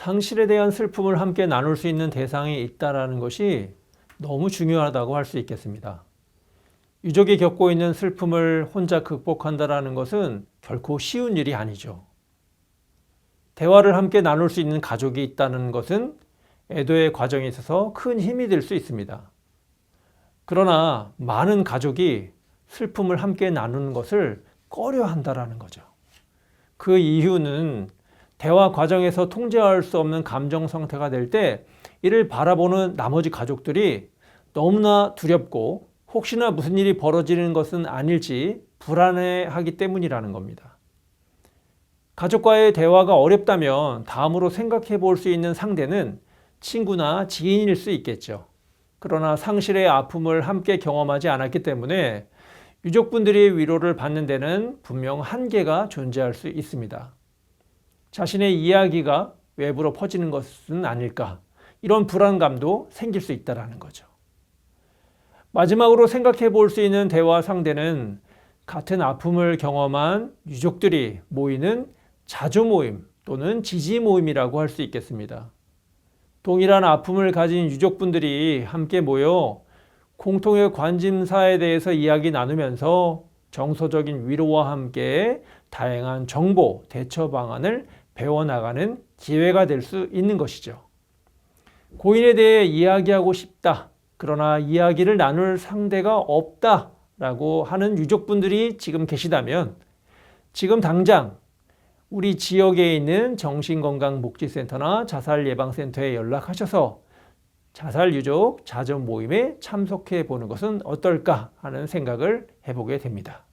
상실에 대한 슬픔을 함께 나눌 수 있는 대상이 있다라는 것이 너무 중요하다고 할 수 있겠습니다. 유족이 겪고 있는 슬픔을 혼자 극복한다라는 것은 결코 쉬운 일이 아니죠. 대화를 함께 나눌 수 있는 가족이 있다는 것은 애도의 과정에 있어서 큰 힘이 될 수 있습니다. 그러나 많은 가족이 슬픔을 함께 나누는 것을 꺼려 한다라는 거죠. 그 이유는 대화 과정에서 통제할 수 없는 감정 상태가 될 때 이를 바라보는 나머지 가족들이 너무나 두렵고 혹시나 무슨 일이 벌어지는 것은 아닐지 불안해하기 때문이라는 겁니다. 가족과의 대화가 어렵다면 다음으로 생각해 볼 수 있는 상대는 친구나 지인일 수 있겠죠. 그러나 상실의 아픔을 함께 경험하지 않았기 때문에 유족분들이 위로를 받는 데는 분명 한계가 존재할 수 있습니다. 자신의 이야기가 외부로 퍼지는 것은 아닐까 이런 불안감도 생길 수 있다라는 거죠. 마지막으로 생각해 볼 수 있는 대화 상대는 같은 아픔을 경험한 유족들이 모이는 자주 모임 또는 지지 모임이라고 할 수 있겠습니다. 동일한 아픔을 가진 유족분들이 함께 모여 공통의 관심사에 대해서 이야기 나누면서 정서적인 위로와 함께 다양한 정보, 대처 방안을 배워나가는 기회가 될 수 있는 것이죠. 고인에 대해 이야기하고 싶다. 그러나 이야기를 나눌 상대가 없다. 라고 하는 유족분들이 지금 계시다면 지금 당장 우리 지역에 있는 정신건강복지센터나 자살예방센터에 연락하셔서 자살 유족 자전 모임에 참석해 보는 것은 어떨까 하는 생각을 해보게 됩니다.